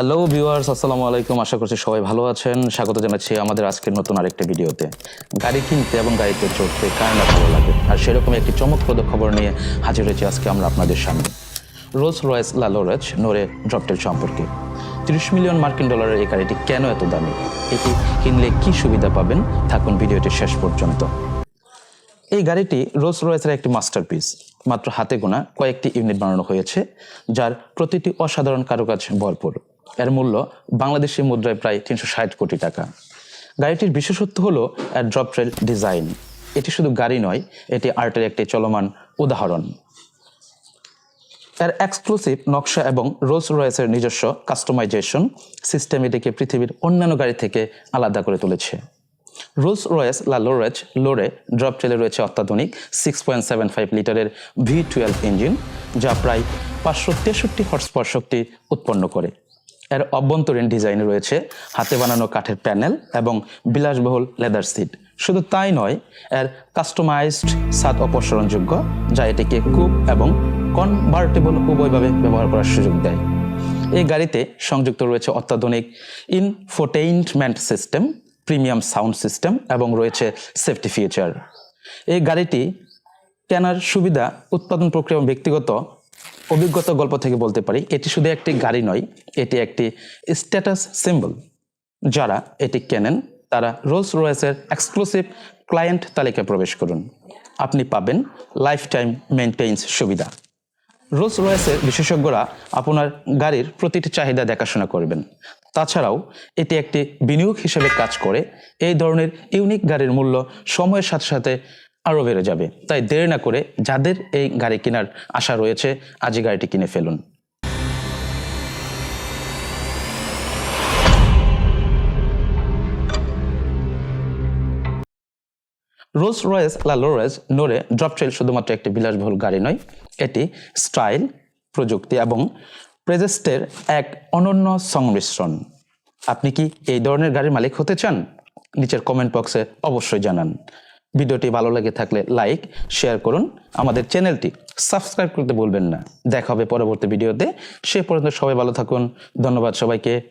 Hello viewers আসসালামু আলাইকুম। আশা করছি সবাই ভালো আছেন। স্বাগত জানাচ্ছি আমাদের আজকের নতুন আরেকটি ভিডিওতে। গাড়ি কিনতে এবং গাড়িতে চড়তে কার না ভালো লাগে? আর সেরকম একটি চমকপ্রদ খবর নিয়ে হাজির হয়েছি আজকে আমরা আপনাদের সামনে। রোলস রয়েস লালোরেজ নোরে ড্রপটেল সম্পর্কে। তিরিশ মিলিয়ন মার্কিন ডলারের এই গাড়িটি কেন এত দামি? এটি কিনলে কি সুবিধা পাবেন? থাকুন ভিডিওটি শেষ পর্যন্ত। এই গাড়িটি রোলস রয়েসের একটি মাস্টারপিস মাত্র হাতে গোনা কয়েকটি ইউনিট বানানো হয়েছে, যার প্রতিটি অসাধারণ কারুকাজ ভরপুর। এর মূল্য বাংলাদেশি মুদ্রায় প্রায় তিনশো ষাট কোটি টাকা। গাড়িটির বিশেষত্ব হলো এর ড্রপ ট্রেল ডিজাইন এটি শুধু গাড়ি নয়, এটি আর্টের একটি চলমান উদাহরণ। এর এক্সক্লুসিভ নকশা এবং রোলস রয়েসের নিজস্ব কাস্টমাইজেশন সিস্টেম এটিকে পৃথিবীর অন্যান্য গাড়ি থেকে আলাদা করে তুলেছে। রোলস রয়েস লা লোরেজ লোরে ড্রপ ট্রেলে রয়েছে অত্যাধুনিক সিক্স পয়েন্ট সেভেন ফাইভ লিটারের ভি টুয়েলভ ইঞ্জিন যা প্রায় পাঁচশো তেষট্টি হর্স শক্তি উৎপন্ন করে। এর অভ্যন্তরীণ ডিজাইনে রয়েছে, হাতে বানানো কাঠের প্যানেল এবং বিলাসবহুল লেদার সিট। শুধু তাই নয়, এর কাস্টমাইজড সাত অপসারণযোগ্য, যা এটিকে কুপ এবং কনভার্টেবল উভয়ভাবে ব্যবহার করার সুযোগ দেয়। এই গাড়িতে সংযুক্ত রয়েছে অত্যাধুনিক infotainment system premium sound system এবং রয়েছে সেফটি ফিচার এই গাড়িটি কেনার সুবিধা উৎপাদন প্রক্রিয়া ব্যক্তিগত অভিজ্ঞতা গল্প থেকে বলতে পারি, এটি শুধু একটি গাড়ি নয়, এটি একটি স্ট্যাটাস সিম্বল যারা এটি কেনেন, তারা রোলস রয়েসের এক্সক্লুসিভ ক্লায়েন্ট তালিকায় প্রবেশ করুন। আপনি পাবেন লাইফ টাইম মেনটেন্স সুবিধা। রোলস রয়েসের বিশেষজ্ঞরা আপনার গাড়ির প্রতিটি চাহিদা দেখাশোনা করবেন। তাছাড়াও, এটি একটি বিনিয়োগ হিসেবে কাজ করে, এই ধরনের ইউনিক গাড়ির মূল্য সময়ের সাথে সাথে আরও বেড়ে যাবে। তাই দেরি না করে যাদের এই গাড়ি কেনার আশা রয়েছে, আজই গাড়িটি কিনে ফেলুন। রোলস রয়েস লা লোরেজ নোরে ড্রপ ট্রেল শুধুমাত্র একটি বিলাসবহুল গাড়ি নয়, এটি স্টাইল, প্রযুক্তি এবং প্রেজেস্টের এক অনন্য সংমিশ্রণ। আপনি কি এই ধরনের গাড়ির মালিক হতে চান? নিচের কমেন্ট বক্সে অবশ্যই জানান। ভিডিওটি ভালো লাগে থাকলে লাইক শেয়ার করুন। আমাদের চ্যানেলটি সাবস্ক্রাইব করতে বলবেন না। দেখা হবে পরবর্তী ভিডিওতে। সে পর্যন্ত সবাই ভালো থাকুন। ধন্যবাদ সবাইকে।